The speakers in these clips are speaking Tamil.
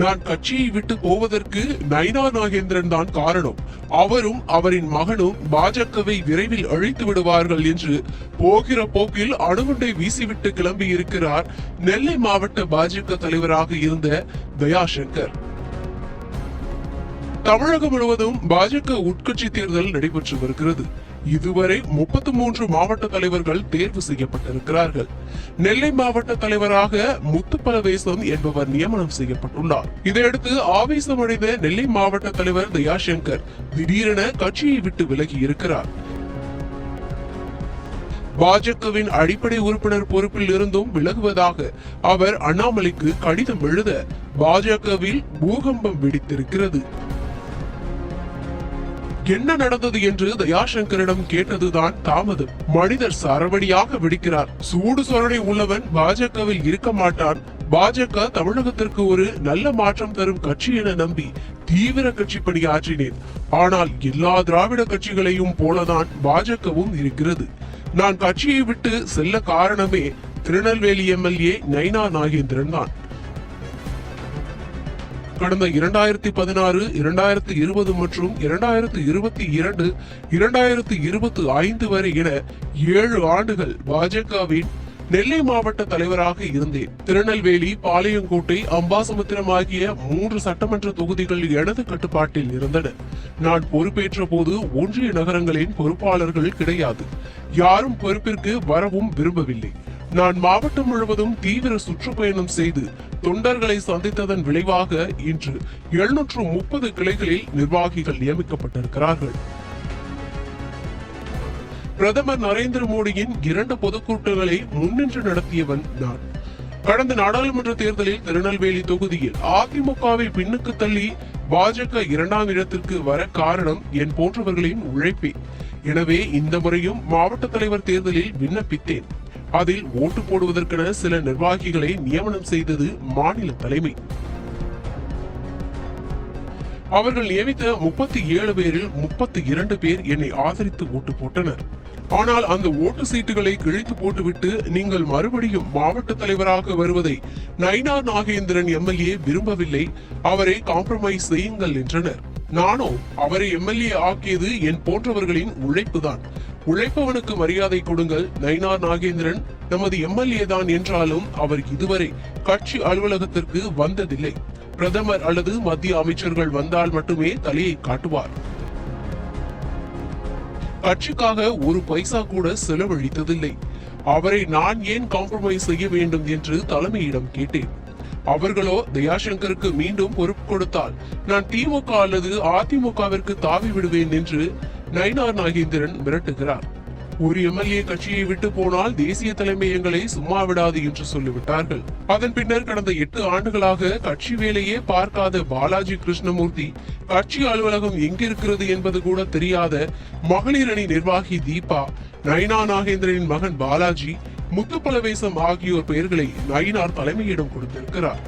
நான் கட்சியை விட்டு போவதற்கு நைனா நாகேந்திரன் தான் காரணம். அவரும் அவரின் மகனும் பாஜகவை விரைவில் அழித்து விடுவார்கள் என்று போகிற போக்கில் அணுகுண்டை வீசிவிட்டு கிளம்பி இருக்கிறார் நெல்லை மாவட்ட பாஜக தலைவராக இருந்த தயாசங்கர். தமிழகம் முழுவதும் பாஜக உட்கட்சி தேர்தல் நடைபெற்று வருகிறது. இதுவரை முப்பத்தி மூன்று மாவட்ட தலைவர்கள் தேர்வு செய்யப்பட்டிருக்கிறார்கள். நெல்லை மாவட்ட தலைவராக முத்துப்பலவேசம் என்பவர் நியமனம் செய்யப்பட்டுள்ளார். இதையடுத்து ஆவேசமடைந்த நெல்லை மாவட்ட தலைவர் தயாசங்கர் திடீரென கட்சியை விட்டு விலகி இருக்கிறார். பாஜகவின் அடிப்படை உறுப்பினர் பொறுப்பில் இருந்தும் விலகுவதாக அவர் அண்ணாமலைக்கு கடிதம் எழுத பாஜகவில் பூகம்பம் வெடித்திருக்கிறது. என்ன நடந்தது என்று தயாசங்கரிடம் கேட்டதுதான் தாமதம். மனிதர் சரவடியாக வெடிக்கிறார். சூடு சொரணை உள்ளவன் பாஜகவில் இருக்க மாட்டான். பாஜக தமிழகத்திற்கு ஒரு நல்ல மாற்றம் தரும் கட்சி என நம்பி தீவிர கட்சி பணியாற்றினேன் ஆனால் எல்லா திராவிட கட்சிகளையும் போலதான் பாஜகவும் இருக்கிறது. நான் கட்சியை விட்டு செல்ல காரணமே திருநெல்வேலி எம்எல்ஏ நைனா நாகேந்திரன் தான். கடந்த இரண்டாயிரத்தி பதினாறு இரண்டாயிரத்தி இருபது மற்றும் இரண்டாயிரத்தி இருபத்தி இரண்டு இரண்டாயிரத்தி இருபத்தி ஐந்து வரை என ஏழு ஆண்டுகள் பாஜகவின் நெல்லை மாவட்ட தலைவராக இருந்தேன். திருநெல்வேலி பாளையங்கோட்டை அம்பாசமுத்திரம் ஆகிய மூன்று சட்டமன்ற தொகுதிகள் எனது கட்டுப்பாட்டில் இருந்தன. நான் பொறுப்பேற்ற போது ஒன்றிய நகரங்களின் பொறுப்பாளர்கள் கிடையாது. யாரும் பொறுப்பிற்கு வரவும் விரும்பவில்லை. நான் மாவட்டம் முழுவதும் தீவிர சுற்றுப்பயணம் செய்து தொண்டர்களை சந்தித்ததன் விளைவாக இன்று எழுநூற்று முப்பது கிளைகளில் நிர்வாகிகள் நியமிக்கப்பட்டிருக்கிறார்கள். பிரதமர் நரேந்திர மோடியின் இரண்டு பொதுக்கூட்டங்களை முன்னின்று நடத்தியவன் நான். கடந்த நாடாளுமன்ற தேர்தலில் திருநெல்வேலி தொகுதியில் அதிமுகவை பின்னுக்கு தள்ளி பாஜக இரண்டாம் இடத்திற்கு வர காரணம் என் போன்றவர்களின் உழைப்பே. எனவே இந்த முறையும் மாவட்ட தலைவர் தேர்தலில் விண்ணப்பித்தேன். அதில் ஓட்டு போடுவதற்கென சில நிர்வாகிகளை நியமனம் செய்தது மாநில தலைமை. அவர்கள் நியமித்த முப்பத்தி ஏழு பேரில் முப்பத்தி இரண்டு பேர் என்னை ஆதரித்து ஓட்டு போட்டனர். ஆனால் அந்த ஓட்டு சீட்டுகளை கிழித்து போட்டுவிட்டு நீங்கள் மறுபடியும் மாவட்ட தலைவராக வருவதை நைனா நாகேந்திரன் எம்எல்ஏ விரும்பவில்லை. அவரை காம்ப்ரமைஸ் செய்யுங்கள் என்றனர். நானோ அவரை எம்எல்ஏ ஆக்கியது என் போன்றவர்களின் உழைப்புதான். உழைப்பவனுக்கு மரியாதை கொடுங்கள் நயினார் நாகேந்திரன். நமது எம்எல்ஏ தான் என்றாலும் அவர் இதுவரை கட்சி அலுவலகத்திற்கு வந்ததில்லை. பிரதமர் அல்லது மத்திய அமைச்சர்கள் வந்தால் மட்டுமே தலையை காட்டுவார். கட்சிக்காக ஒரு பைசா கூட செலவழித்ததில்லை. அவரை நான் ஏன் காம்ப்ரமைஸ் செய்ய வேண்டும் என்று தலைமையிடம் கேட்டேன். அவர்களோ தயாசங்கருக்கு மீண்டும் பொறுப்பு கொடுத்தால் நான் திமுக அல்லது அதிமுகவிற்கு தாவி விடுவேன் என்று நயினார் நாகேந்திரன் மிரட்டுகிறார். ஒரு எம்எல்ஏ கட்சியை விட்டு போனால் தேசிய தலைமை எங்களை சும்மா விடாது என்று சொல்லிவிட்டார்கள். அதன் பின்னர் கடந்த எட்டு ஆண்டுகளாக கட்சி வேலையே பார்க்காத பாலாஜி கிருஷ்ணமூர்த்தி கட்சி அலுவலகம் எங்கிருக்கிறது என்பது கூட தெரியாத மகளிர் அணி நிர்வாகி தீபா நயினா நாகேந்திரனின் மகன் பாலாஜி முத்துப்பலவேசம் ஆகியோர் பெயர்களை நயினார் தலைமையிடம் கொடுத்திருக்கிறார்.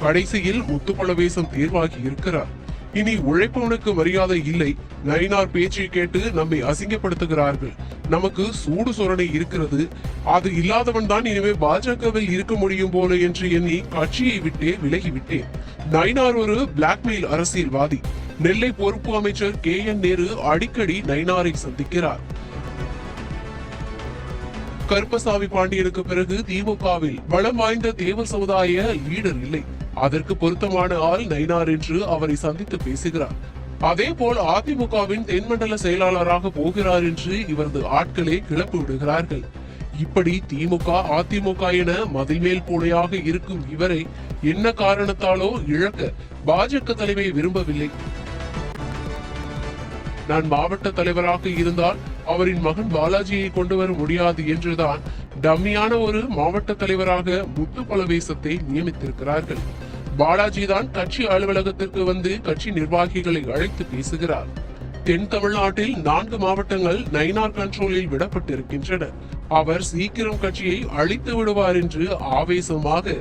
கடைசியில் முத்துப்பலவேசம் தேர்வாகி இருக்கிறார். இனி உழைப்பவனுக்கு மரியாதை இல்லை. நயினார் பேச்சை கேட்டு நம்மை அசிங்கப்படுத்துகிறார்கள். நமக்கு சூடு சொரணை இருக்கிறது. அது இல்லாதவன் தான் இனிமே பாஜகவில் இருக்க முடியும் போல என்று எண்ணி கட்சியை விட்டே விலகிவிட்டேன். நயினார் ஒரு பிளாக்மெயில் அரசியல்வாதி. நெல்லை பொறுப்பு அமைச்சர் கே என் நேரு அடிக்கடி நயினாரை சந்திக்கிறார். கருப்பசாமி பாண்டியனுக்கு பிறகு திமுகவில் பலம் வாய்ந்த தேவ சமுதாய லீடர் இல்லை. அதற்கு பொருத்தமான ஆள் நயினார் என்று அவரை சந்தித்து பேசுகிறார். அதே போல் அதிமுகவின் தென்மண்டல செயலாளராக போகிறார் என்று இவரது ஆட்களே கிளப்பு விடுகிறார்கள். இப்படி திமுக அதிமுக என மதிமேல் பூனையாக இருக்கும் இவரை என்ன காரணத்தாலோ இழக்க பாஜக தலைமை விரும்பவில்லை. நான் மாவட்ட தலைவராக இருந்தால் அவரின் மகன் பாலாஜியை கொண்டு வர முடியாது என்றுதான் டம்மியான ஒரு மாவட்ட தலைவராக முத்து பலவேசத்தை நியமித்திருக்கிறார்கள். பாலாஜி தான் கட்சி அலுவலகத்திற்கு வந்து கட்சி நிர்வாகிகளை அழைத்து பேசுகிறார். தென் தமிழ்நாட்டில் நான்கு மாவட்டங்கள் நைனார் கண்ட்ரோலில் விடப்பட்டிருக்கின்றன. அவர் சீக்கிரம் கட்சியை அழித்து விடுவார் என்று ஆவேசமாக